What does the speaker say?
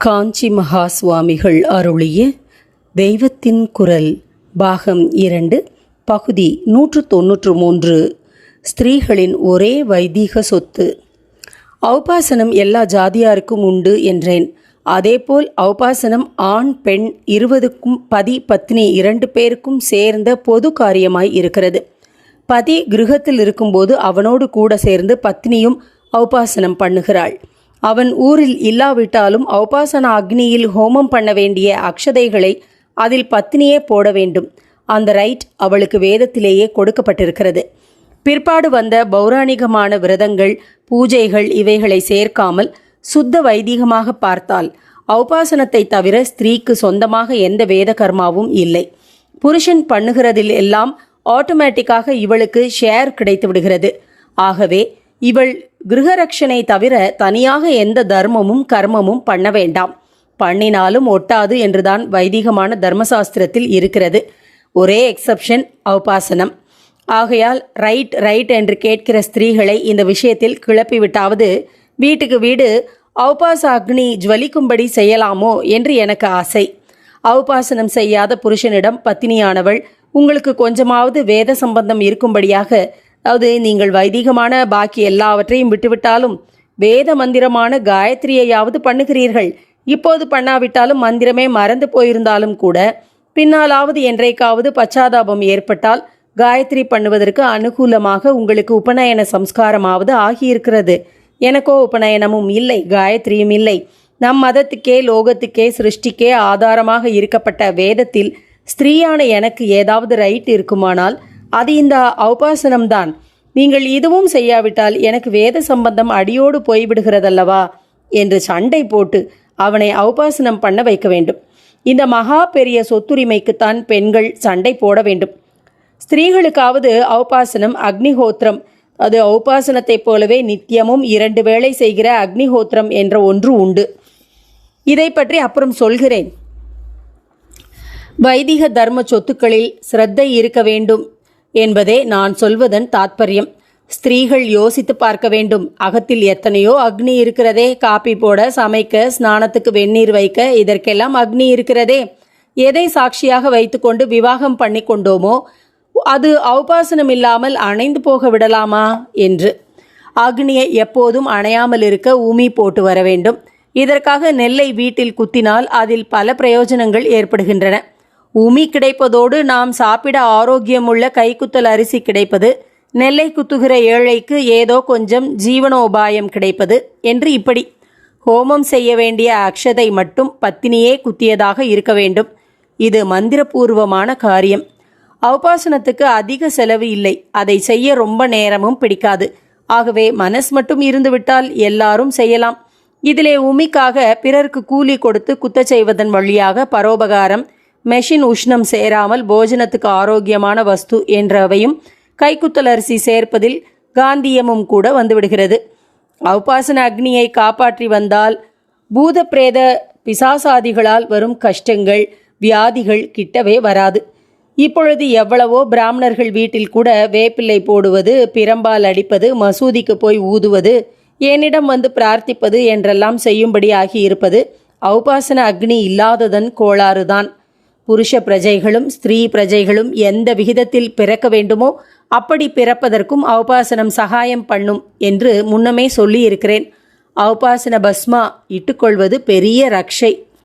காஞ்சி மகா சுவாமிகள் அருளிய தெய்வத்தின் குரல் பாகம் இரண்டு பகுதி நூற்று தொன்னூற்று மூன்று ஸ்திரீகளின் ஒரே வைதீக சொத்து. அவுபாசனம் எல்லா ஜாதியாருக்கும் உண்டு என்றேன். அதேபோல் அவுபாசனம் ஆண் பெண் இருபதுக்கும் பதி பத்னி இரண்டு பேருக்கும் சேர்ந்த பொது காரியமாய் இருக்கிறது. பதி கிருஹத்தில் இருக்கும்போது அவனோடு கூட சேர்ந்து பத்னியும் அவுபாசனம் பண்ணுகிறாள். அவன் ஊரில் இல்லாவிட்டாலும் ஔபாசன அக்னியில் ஹோமம் பண்ண வேண்டிய அக்ஷதைகளை அதில் பத்னியே போட வேண்டும். அந்த ரைட் அவளுக்கு வேதத்திலேயே கொடுக்கப்பட்டிருக்கிறது. பிற்பாடு வந்த பௌராணிகமான விரதங்கள் பூஜைகள் இவைகளை சேர்க்காமல் சுத்த வைதீகமாக பார்த்தால் ஔபாசனத்தை தவிர ஸ்திரீக்கு சொந்தமாக எந்த வேத கர்மாவும் இல்லை. புருஷன் பண்ணுகிறதில் எல்லாம் ஆட்டோமேட்டிக்காக இவளுக்கு ஷேர் கிடைத்து விடுகிறது ஆகவே இவள் கிரகரட்சனை தவிர தனியாக எந்த தர்மமும் கர்மமும் பண்ண வேண்டாம். பண்ணினாலும் ஒட்டாது என்றுதான் வைதிகமான தர்மசாஸ்திரத்தில் இருக்கிறது. ஒரே எக்ஸப்ஷன் அவபாசனம் ஆகையால் ரைட் ரைட் என்று கேட்கிற ஸ்திரீகளை இந்த விஷயத்தில் கிளப்பிவிட்டாவது வீட்டுக்கு வீடு அவுபாச அக்னி ஜுவலிக்கும்படி செய்யலாமோ என்று எனக்கு ஆசை. அவுபாசனம் செய்யாத புருஷனிடம் பத்தினியானவள் உங்களுக்கு கொஞ்சமாவது வேத சம்பந்தம் இருக்கும்படியாக அதாவது நீங்கள் வைதிகமான பாக்கி எல்லாவற்றையும் விட்டுவிட்டாலும் வேத மந்திரமான காயத்ரியையாவது பண்ணுகிறீர்கள். இப்போது பண்ணாவிட்டாலும் மந்திரமே மறந்து போயிருந்தாலும் கூட பின்னாலாவது என்றைக்காவது பச்சாதாபம் ஏற்பட்டால் காயத்ரி பண்ணுவதற்கு அனுகூலமாக உங்களுக்கு உபநயன சம்ஸ்காரமாவது ஆகியிருக்கிறது. எனக்கோ உபநயனமும் இல்லை காயத்ரியும் இல்லை. நம் மதத்துக்கே லோகத்துக்கே சிருஷ்டிக்கே ஆதாரமாக இருக்கப்பட்ட வேதத்தில் ஸ்திரீயான எனக்கு ஏதாவது ரைட் இருக்குமானால் அது இந்த ஔபாசனம்தான் நீங்கள் இதுவும் செய்யாவிட்டால் எனக்கு வேத சம்பந்தம் அடியோடு போய்விடுகிறதல்லவா? என்று சண்டை போட்டு அவனை ஔபாசனம் பண்ண வைக்க வேண்டும். இந்த மகா பெரிய சொத்துரிமைக்குத்தான் பெண்கள் சண்டை போட வேண்டும். ஸ்திரீகளுக்காவது ஔபாசனம் அக்னிஹோத்திரம். அது ஔபாசனத்தைப் போலவே நித்தியமும் இரண்டு வேளை செய்கிற அக்னிஹோத்திரம் என்ற ஒன்று உண்டு. இதை பற்றி அப்புறம் சொல்கிறேன். வைதிக தர்ம சொத்துக்களில் சிரத்தை இருக்க வேண்டும். என்பதே நான் சொல்வதன் தாத்பரியம். ஸ்திரீகள் யோசித்து பார்க்க வேண்டும். அகத்தில் எத்தனையோ அக்னி இருக்கிறதே. காப்பி போட சமைக்க ஸ்நானத்துக்கு வெந்நீர் வைக்க இதற்கெல்லாம் அக்னி இருக்கிறதே. எதை சாட்சியாக வைத்துக்கொண்டு விவாகம் பண்ணி கொண்டோமோ அது அவபாசனம் இல்லாமல் அணைந்து போக விடலாமா? என்று. அக்னியை எப்போதும் அணையாமல் இருக்க உமி போட்டு வர வேண்டும். இதற்காக நெல்லை வீட்டில் குத்தினால் அதில் பல பிரயோஜனங்கள் ஏற்படுகின்றன. உமி கிடைப்பதோடு நாம் சாப்பிட ஆரோக்கியமுள்ள கைக்குத்தல் அரிசி கிடைப்பது நெல்லை குத்துகிற ஏழைக்கு ஏதோ கொஞ்சம் ஜீவனோபாயம் கிடைப்பது என்று இப்படி. ஹோமம் செய்ய வேண்டிய அக்ஷதை மட்டும் பத்தினியே குத்தியதாக இருக்க வேண்டும். இது மந்திரபூர்வமான காரியம். அவபாசனத்துக்கு அதிக செலவு இல்லை. அதை செய்ய ரொம்ப நேரமும் பிடிக்காது. ஆகவே மனஸ் மட்டும் இருந்துவிட்டால் எல்லாரும் செய்யலாம். இதிலே உமிக்காக பிறருக்கு கூலி கொடுத்து குத்தச் செய்வதன் வழியாக பரோபகாரம் மெஷின் உஷ்ணம் சேராமல் போஜனத்துக்கு ஆரோக்கியமான வஸ்து என்றவையும் கைக்குத்தல் அரிசி சேர்ப்பதில் காந்தியமும் கூட வந்துவிடுகிறது. அவுபாசன அக்னியை காப்பாற்றி வந்தால் பூத பிரேத பிசாசாதிகளால் வரும் கஷ்டங்கள் வியாதிகள் கிட்டவே வராது. இப்பொழுது எவ்வளவோ பிராமணர்கள் வீட்டில் கூட வேப்பிள்ளை போடுவது பிரம்பால் அடிப்பது மசூதிக்கு போய் ஊதுவது என்னிடம் வந்து பிரார்த்திப்பது என்றெல்லாம் செய்யும்படி ஆகியிருப்பது அவுபாசன அக்னி இல்லாததன் கோளாறுதான். புருஷ பிரஜைகளும் ஸ்திரீ பிரஜைகளும் எந்த விகிதத்தில் பிறக்க வேண்டுமோ அப்படி பிறப்பதற்கும் அவபாசனம் சகாயம் பண்ணும் என்று முன்னமே சொல்லியிருக்கிறேன். அவபாசன பஸ்மா இட்டுக்கொள்வது பெரிய ரக்ஷை.